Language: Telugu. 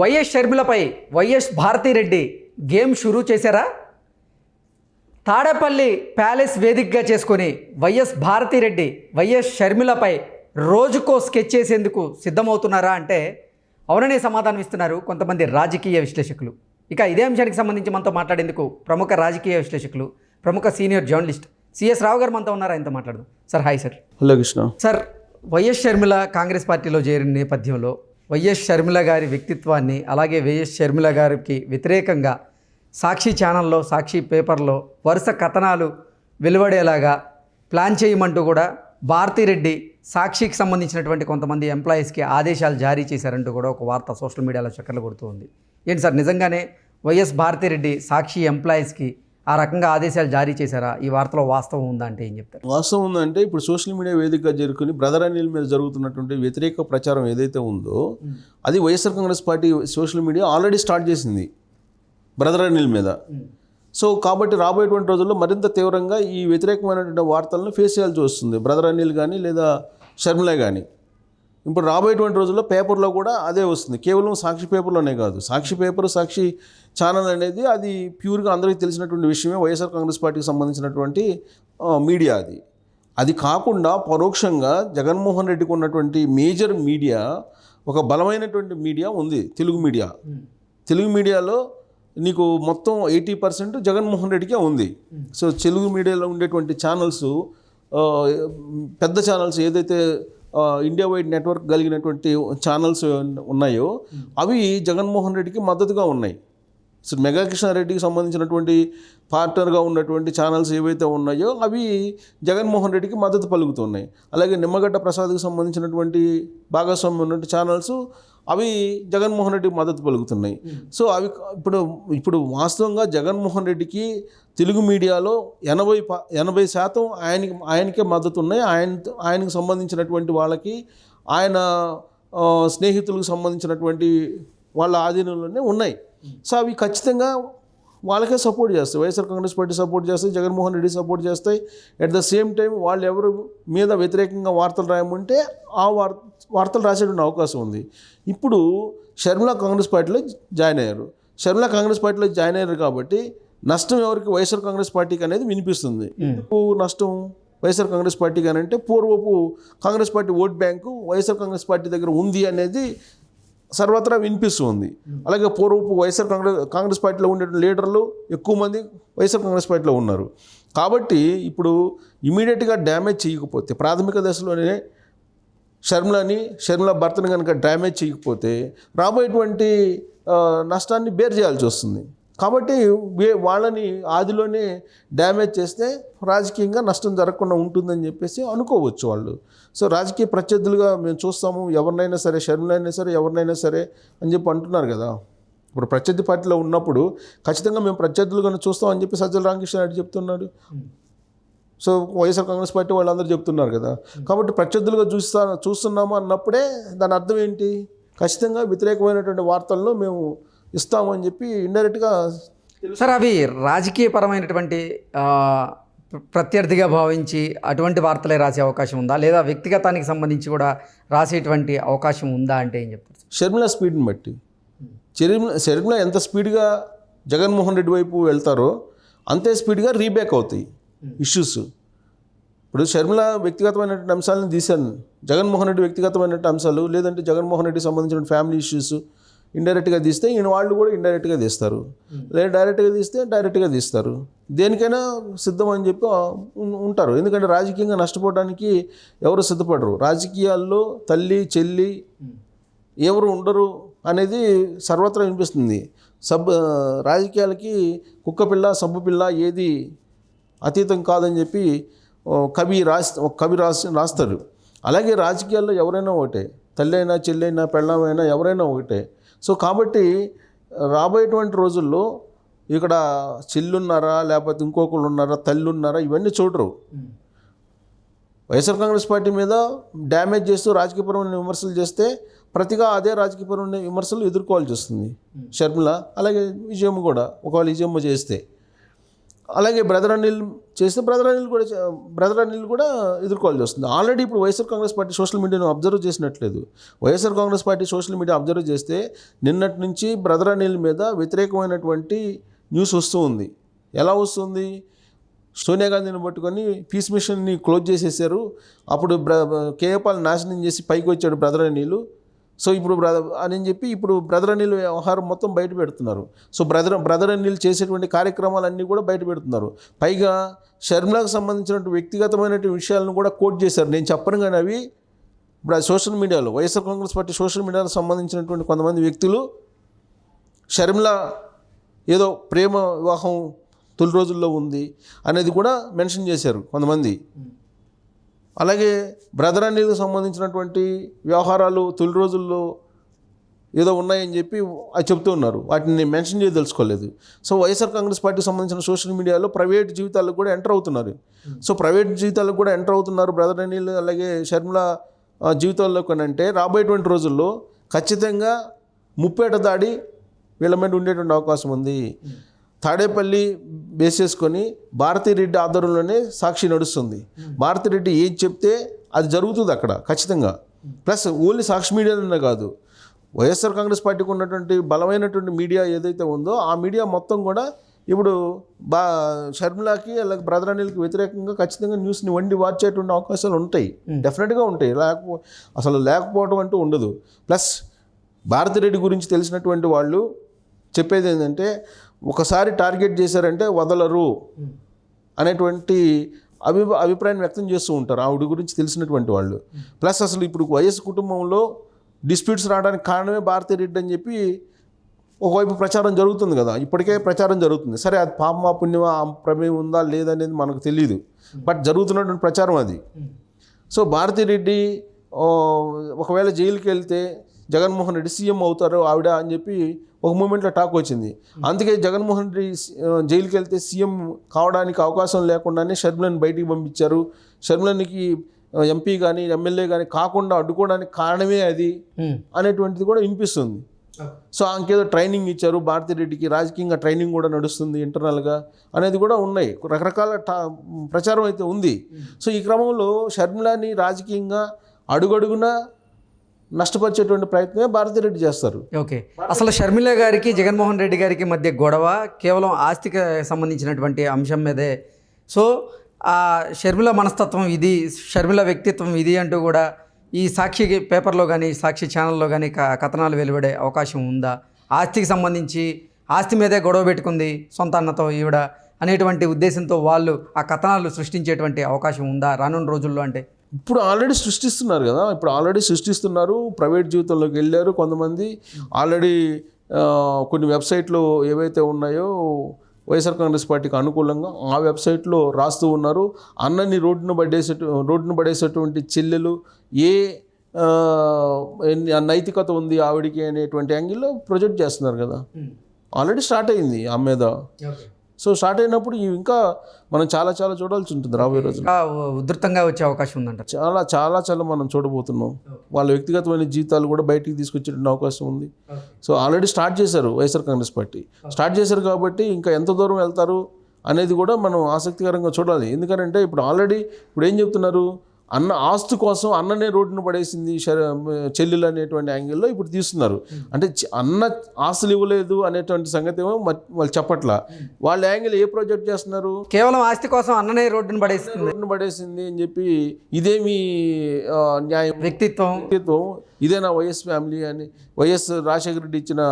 వైఎస్ షర్మిలపై వైఎస్ భారతిరెడ్డి గేమ్ షురూ చేశారా? తాడేపల్లి ప్యాలెస్ వేదికగా చేసుకొని వైఎస్ భారతిరెడ్డి వైఎస్ షర్మిలపై రోజుకో స్కెచ్ చేసేందుకు సిద్ధమవుతున్నారా అంటే అవుననే సమాధానం ఇస్తున్నారు కొంతమంది రాజకీయ విశ్లేషకులు. ఇక ఇదే అంశానికి సంబంధించి మనతో మాట్లాడేందుకు ప్రముఖ రాజకీయ విశ్లేషకులు ప్రముఖ సీనియర్ జర్నలిస్ట్ సిఎస్ రావు గారు మనతో ఉన్నారు? ఆయనతో మాట్లాడదు. Sir hi sir. Hello Krishna. Sir YS Sharmila Congress పార్టీలో చేరిన నేపథ్యంలో వైఎస్ షర్మిల గారి వ్యక్తిత్వాన్ని అలాగే వైఎస్ షర్మిల గారికి వ్యతిరేకంగా సాక్షి ఛానల్లో సాక్షి పేపర్లో వరుస కథనాలు వెలువడేలాగా ప్లాన్ చేయమంటూ కూడా భారతిరెడ్డి సాక్షికి సంబంధించినటువంటి కొంతమంది ఎంప్లాయీస్కి ఆదేశాలు జారీ చేశారంటూ కూడా ఒక వార్త సోషల్ మీడియాలో చక్కర్లు కొడుతూ ఉంది. ఏంటి సార్ నిజంగానే వైఎస్ భారతిరెడ్డి సాక్షి ఎంప్లాయీస్కి ఆ రకంగా ఆదేశాలు జారీ చేశారా? ఈ వార్తలో వాస్తవం ఉందా అంటే ఏం చెప్తారు? వాస్తవం ఉందంటే ఇప్పుడు సోషల్ మీడియా వేదికగా జరుపుకుని బ్రదర్ అనిల్ మీద జరుగుతున్నటువంటి వ్యతిరేక ప్రచారం ఏదైతే ఉందో అది YSR Congress party social media already start చేసింది బ్రదర్ అనిల్ మీద. సో కాబట్టి రాబోయేటువంటి రోజుల్లో మరింత తీవ్రంగా ఈ వ్యతిరేకమైనటువంటి వార్తలను ఫేస్ చేయాల్సి వస్తుంది. బ్రదర్ అనిల్ కానీ లేదా షర్మిల కానీ ఇప్పుడు రాబోయేటువంటి రోజుల్లో పేపర్లో కూడా అదే వస్తుంది. కేవలం సాక్షి పేపర్లోనే కాదు. సాక్షి పేపర్ సాక్షి ఛానల్ అనేది అది ప్యూర్గా అందరికీ తెలిసినటువంటి విషయమే. వైఎస్ఆర్ కాంగ్రెస్ పార్టీకి సంబంధించినటువంటి మీడియా అది. అది కాకుండా పరోక్షంగా జగన్మోహన్ రెడ్డికి ఉన్నటువంటి మేజర్ మీడియా ఒక బలమైనటువంటి మీడియా ఉంది తెలుగు మీడియా. తెలుగు మీడియాలో నీకు మొత్తం ఎయిటీ పర్సెంట్ జగన్మోహన్ రెడ్డికే ఉంది. సో తెలుగు మీడియాలో ఉండేటువంటి ఛానల్స్ పెద్ద ఛానల్స్ ఏదైతే ఇండియా వైడ్ నెట్వర్క్ కలిగినటువంటి ఛానల్స్ ఉన్నాయో అవి జగన్మోహన్ రెడ్డికి మద్దతుగా ఉన్నాయి. సో మెగా కృష్ణారెడ్డికి సంబంధించినటువంటి పార్ట్నర్గా ఉన్నటువంటి ఛానల్స్ ఏవైతే ఉన్నాయో అవి జగన్మోహన్ రెడ్డికి మద్దతు పలుకుతున్నాయి. అలాగే నిమ్మగడ్డ ప్రసాద్కి సంబంధించినటువంటి భాగస్వామ్యం ఉన్నటువంటి ఛానల్స్ అవి జగన్మోహన్ రెడ్డికి మద్దతు పలుకుతున్నాయి. సో అవి ఇప్పుడు ఇప్పుడు వాస్తవంగా జగన్మోహన్ రెడ్డికి తెలుగు మీడియాలో ఎనభై ఎనభై శాతం ఆయనకి ఆయనకే మద్దతు ఉన్నాయి. ఆయన ఆయనకు సంబంధించినటువంటి వాళ్ళకి ఆయన స్నేహితులకు సంబంధించినటువంటి వాళ్ళ ఆధీనంలోనే ఉన్నాయి. సో అవి ఖచ్చితంగా వాళ్ళకే సపోర్ట్ చేస్తాయి. వైఎస్ఆర్ కాంగ్రెస్ పార్టీ సపోర్ట్ చేస్తాయి జగన్మోహన్ రెడ్డి సపోర్ట్ చేస్తాయి. అట్ ద సేమ్ టైం వాళ్ళు ఎవరు మీద వ్యతిరేకంగా వార్తలు రాయమంటే ఆ వార్ వార్తలు రాసేటువంటి అవకాశం ఉంది. ఇప్పుడు షర్మిల కాంగ్రెస్ పార్టీలో జాయిన్ అయ్యారు. షర్మిల కాంగ్రెస్ పార్టీలో జాయిన్ అయ్యారు కాబట్టి నష్టం ఎవరికి? వైఎస్ఆర్ కాంగ్రెస్ పార్టీకి అనేది వినిపిస్తుంది. ఎందుకు నష్టం? వైఎస్ఆర్ కాంగ్రెస్ పార్టీకి అని అంటే పూర్వపు Congress party vote bank YSR Congress party దగ్గర ఉంది అనేది సర్వత్రా వినిపిస్తుంది. అలాగే పూర్వపు వైఎస్ఆర్ కాంగ్రెస్ కాంగ్రెస్ పార్టీలో ఉండే లీడర్లు ఎక్కువ మంది వైఎస్ఆర్ కాంగ్రెస్ పార్టీలో ఉన్నారు. కాబట్టి ఇప్పుడు ఇమీడియట్గా డ్యామేజ్ చేయకపోతే ప్రాథమిక దశలోనే షర్మిలని షర్మిల భర్తను కనుక డ్యామేజ్ చేయకపోతే రాబోయేటువంటి నష్టాన్ని బేర్ చేయాల్సి వస్తుంది. కాబట్టి వాళ్ళని ఆదిలోనే డ్యామేజ్ చేస్తే రాజకీయంగా నష్టం జరగకుండా ఉంటుందని చెప్పేసి అనుకోవచ్చు వాళ్ళు. సో రాజకీయ ప్రత్యర్థులుగా మేము చూస్తాము ఎవరినైనా సరే షర్మిలైనా సరే ఎవరినైనా సరే అని చెప్పి అంటున్నారు కదా. ఇప్పుడు ప్రత్యర్థి పార్టీలో ఉన్నప్పుడు ఖచ్చితంగా మేము ప్రత్యర్థులుగా చూస్తామని చెప్పి సజ్జల రామకృష్ణ రెడ్డి చెప్తున్నాడు. సో వైఎస్ఆర్ కాంగ్రెస్ పార్టీ వాళ్ళందరూ చెప్తున్నారు కదా. కాబట్టి ప్రత్యర్థులుగా చూస్తా చూస్తున్నాము అన్నప్పుడే దాని అర్థం ఏంటి? ఖచ్చితంగా వ్యతిరేకమైనటువంటి వార్తలను మేము ఇస్తామని చెప్పి ఇండైరెక్ట్గా సార్ అవి రాజకీయపరమైనటువంటి ప్రత్యర్థిగా భావించి అటువంటి వార్తలే రాసే అవకాశం ఉందా? లేదా వ్యక్తిగతానికి సంబంధించి కూడా రాసేటువంటి అవకాశం ఉందా అంటే ఏం చెప్తారు? షర్మిల స్పీడ్ని బట్టి. షర్మిల షర్మిల ఎంత స్పీడ్గా జగన్మోహన్ రెడ్డి వైపు వెళ్తారో అంతే స్పీడ్గా రీబ్యాక్ అవుతాయి ఇష్యూస్. ఇప్పుడు షర్మిల వ్యక్తిగతమైనటువంటి అంశాలను తీశాను. జగన్మోహన్ రెడ్డి వ్యక్తిగతమైనటువంటి అంశాలు లేదంటే జగన్మోహన్ రెడ్డికి సంబంధించిన ఫ్యామిలీ ఇష్యూస్ ఇండైరెక్ట్గా తీస్తే ఈయన వాళ్ళు కూడా ఇండైరెక్ట్గా తీస్తారు. లేదా డైరెక్ట్గా తీస్తే డైరెక్ట్గా తీస్తారు. దేనికైనా సిద్ధం అని చెప్పి ఉంటారు. ఎందుకంటే రాజకీయంగా నష్టపోవడానికి ఎవరు సిద్ధపడరు. రాజకీయాల్లో తల్లి చెల్లి ఎవరు ఉండరు అనేది సర్వత్రా వినిపిస్తుంది. సబ్ రాజకీయాలకి కుక్క పిల్ల సబ్బు పిల్ల ఏది అతీతం కాదని చెప్పి కవి రాసి ఒక కవి రాసి రాస్తారు. అలాగే రాజకీయాల్లో ఎవరైనా ఒకటే. తల్లి అయినా చెల్లి అయినా పెళ్ళమైనా ఎవరైనా ఒకటే. సో కాబట్టి రాబోయేటువంటి రోజుల్లో ఇక్కడ చెల్లున్నారా లేకపోతే ఇంకొకళ్ళు ఉన్నారా తల్లి ఉన్నారా ఇవన్నీ చూడరు. వైఎస్ఆర్ కాంగ్రెస్ పార్టీ మీద డ్యామేజ్ చేస్తూ రాజకీయపరమైన విమర్శలు చేస్తే ప్రతిగా అదే రాజకీయపరమైన విమర్శలు ఎదుర్కోవాల్సి వస్తుంది. షర్మిల అలాగే విజయమ్మ కూడా ఒకవేళ విజయమ్మ చేస్తే. అలాగే బ్రదర్ అనిల్ చేస్తే బ్రదర్ అనిల్ కూడా చే- బ్రదర్ అనిల్ కూడా ఎదుర్కోవాల్సి వస్తుంది. ఆల్రెడీ ఇప్పుడు వైఎస్ఆర్ కాంగ్రెస్ పార్టీ సోషల్ మీడియాను observe చేసినట్లేదు. YSR Congress party social media observe చేస్తే నిన్నటి నుంచి బ్రదర్ అనిల్ మీద వ్యతిరేకమైనటువంటి న్యూస్ వస్తూ ఉంది. ఎలా వస్తుంది? సోనియా గాంధీని పట్టుకొని పీస్ మిషన్ని క్లోజ్ చేసేసారు. అప్పుడు బ్ర కేఏపాల్ నాశనం చేసి పైకి వచ్చాడు బ్రదర్ అనిల్. సో ఇప్పుడు బ్రదర్ అని చెప్పి ఇప్పుడు బ్రదర్ అనిల్ వ్యవహారం మొత్తం బయట పెడుతున్నారు. సో బ్రదర్ బ్రదర్ అనిల్ చేసేటువంటి కార్యక్రమాలన్నీ కూడా బయట పెడుతున్నారు. పైగా షర్మిలాకు సంబంధించినటువంటి వ్యక్తిగతమైనటువంటి విషయాలను కూడా కోట్ చేశారు. నేను చెప్పను కానీ అవి ఇప్పుడు సోషల్ మీడియాలో వైఎస్ఆర్ కాంగ్రెస్ పార్టీ సోషల్ మీడియాకు సంబంధించినటువంటి కొంతమంది వ్యక్తులు షర్మిల ఏదో ప్రేమ వివాహం తొలి రోజుల్లో ఉంది అనేది కూడా మెన్షన్ చేశారు కొంతమంది. అలాగే బ్రదర్ అనిల్కి సంబంధించినటువంటి వ్యవహారాలు తొలి రోజుల్లో ఏదో ఉన్నాయని చెప్పి అది చెప్తూ ఉన్నారు. వాటిని నేను మెన్షన్ చేసి తెలుసుకోలేదు. సో వైఎస్ఆర్ కాంగ్రెస్ పార్టీకి సంబంధించిన సోషల్ మీడియాలో ప్రైవేట్ జీవితాలకు కూడా ఎంటర్ అవుతున్నారు. సో ప్రైవేట్ జీవితాలకు కూడా ఎంటర్ అవుతున్నారు బ్రదర్ అనిల్ అలాగే షర్మిల జీవితాల్లో జీవితాల్లోకి అంటే రాబోయేటువంటి రోజుల్లో ఖచ్చితంగా ముప్పేట దాడి వీళ్ళ మీద ఉండేటువంటి అవకాశం ఉంది. తాడేపల్లి బేస్ చేసుకొని భారతిరెడ్డి ఆధ్వర్యంలోనే సాక్షి నడుస్తుంది. భారతిరెడ్డి ఏం చెప్తే అది జరుగుతుంది అక్కడ ఖచ్చితంగా. ప్లస్ ఓన్లీ సాక్షి మీడియాలోనే కాదు వైఎస్ఆర్ కాంగ్రెస్ పార్టీకి ఉన్నటువంటి బలమైనటువంటి మీడియా ఏదైతే ఉందో ఆ మీడియా మొత్తం కూడా ఇప్పుడు బా షర్మిలాకి అలాగే బ్రదర్ అనిల్కి వ్యతిరేకంగా ఖచ్చితంగా న్యూస్ని వండి వార్చేటువంటి అవకాశాలు ఉంటాయి. డెఫినెట్గా ఉంటాయి. లేకపో అసలు లేకపోవడం అంటూ ఉండదు. ప్లస్ భారతిరెడ్డి గురించి తెలిసినటువంటి వాళ్ళు చెప్పేది ఏంటంటే ఒకసారి టార్గెట్ చేశారంటే వదలరు అనేటువంటి అభి అభిప్రాయం వ్యక్తం చేస్తూ ఉంటారు. ఆవిడ గురించి తెలిసినటువంటి వాళ్ళు. ప్లస్ అసలు ఇప్పుడు వైఎస్ కుటుంబంలో డిస్ప్యూట్స్ రావడానికి కారణమే భారతీ రెడ్డి అని చెప్పి ఒకవైపు ప్రచారం జరుగుతుంది కదా. ఇప్పటికే ప్రచారం జరుగుతుంది. సరే అది పాపమా పుణ్యమా ప్రమేయం ఉందా లేదనేది మనకు తెలియదు బట్ జరుగుతున్నటువంటి ప్రచారం అది. సో భారతిరెడ్డి రెడ్డి ఒకవేళ జైలుకి వెళ్తే జగన్మోహన్ రెడ్డి సీఎం అవుతారు ఆవిడ అని చెప్పి ఒక మూమెంట్లో టాక్ వచ్చింది. అందుకే జగన్మోహన్ రెడ్డి జైలుకి వెళ్తే సీఎం కావడానికి అవకాశం లేకుండానే షర్మిలను బయటికి పంపించారు. షర్మిలనికి ఎంపీ కానీ ఎమ్మెల్యే కానీ కాకుండా అడ్డుకోవడానికి కారణమే అది. అనేటువంటిది కూడా వినిపిస్తుంది. సో ఇంకేదో ట్రైనింగ్ ఇచ్చారు. భారతిరెడ్డికి రాజకీయంగా ట్రైనింగ్ కూడా నడుస్తుంది ఇంటర్నల్గా అనేది కూడా ఉన్నాయి. రకరకాల టా ప్రచారం అయితే ఉంది. సో ఈ క్రమంలో షర్మిలాని రాజకీయంగా అడుగడుగునా నష్టపరిచేటువంటి ప్రయత్నమే భారతిరెడ్డి చేస్తారు. ఓకే. అసలు షర్మిల గారికి జగన్మోహన్ రెడ్డి గారికి మధ్య గొడవ కేవలం ఆస్తికి సంబంధించినటువంటి అంశం మీదే. సో ఆ షర్మిల మనస్తత్వం ఇది షర్మిల వ్యక్తిత్వం ఇది అంటూ కూడా ఈ సాక్షి పేపర్లో కానీ సాక్షి ఛానల్లో కానీ కథనాలు వెలువడే అవకాశం ఉందా? ఆస్తికి సంబంధించి ఆస్తి మీదే గొడవ పెట్టుకుంది సొంత అన్నతో ఈవిడ అనేటువంటి ఉద్దేశంతో వాళ్ళు ఆ కథనాలు సృష్టించేటువంటి అవకాశం ఉందా రానున్న రోజుల్లో అంటే? ఇప్పుడు ఆల్రెడీ సృష్టిస్తున్నారు కదా. ఇప్పుడు ఆల్రెడీ సృష్టిస్తున్నారు. ప్రైవేట్ జీవితంలోకి వెళ్ళారు కొంతమంది. ఆల్రెడీ కొన్ని వెబ్సైట్లు ఏవైతే ఉన్నాయో వైఎస్ఆర్ కాంగ్రెస్ పార్టీకి అనుకూలంగా ఆ వెబ్సైట్లో రాస్తూ ఉన్నారు. అన్నని రోడ్డును పడేసే రోడ్డును పడేసేటువంటి చెల్లెలు ఏ నైతికత ఉంది ఆవిడికి అనేటువంటి యాంగిల్లో ప్రొజెక్ట్ చేస్తున్నారు కదా. ఆల్రెడీ స్టార్ట్ అయింది ఆ మీద. సో స్టార్ట్ అయినప్పుడు ఇవి ఇంకా మనం చాలా చాలా చూడాల్సి ఉంటుంది రాబోయే ఇంకా ఉధృతంగా వచ్చే అవకాశం ఉందంటారు. చాలా చాలా చాలా మనం చూడబోతున్నాం. వాళ్ళ వ్యక్తిగతమైన జీవితాలు కూడా బయటికి తీసుకొచ్చేటువంటి అవకాశం ఉంది. సో ఆల్రెడీ స్టార్ట్ చేశారు వైఎస్ఆర్ కాంగ్రెస్ పార్టీ. స్టార్ట్ చేశారు కాబట్టి ఇంకా ఎంత దూరం వెళ్తారు అనేది కూడా మనం ఆసక్తికరంగా చూడాలి. ఎందుకంటే ఇప్పుడు ఆల్రెడీ ఇప్పుడు ఏం చెప్తున్నారు? అన్న ఆస్తు కోసం అన్ననే రోడ్డును పడేసింది చెల్లెలు అనేటువంటి యాంగిల్లో ఇప్పుడు తీస్తున్నారు. అంటే అన్న ఆస్తులు ఇవ్వలేదు అనేటువంటి సంగతి ఏమో వాళ్ళు చెప్పట్లా. వాళ్ళ యాంగిల్ ఏ ప్రాజెక్ట్ చేస్తున్నారు? కేవలం ఆస్తి కోసం అన్ననే రోడ్డును పడేస్తుంది రోడ్డును పడేసింది అని చెప్పి ఇదేమి న్యాయం. వ్యక్తిత్వం. వ్యక్తిత్వం. ఇదేనా వైఎస్ ఫ్యామిలీ అని వైఎస్ రాజశేఖర రెడ్డి ఇచ్చిన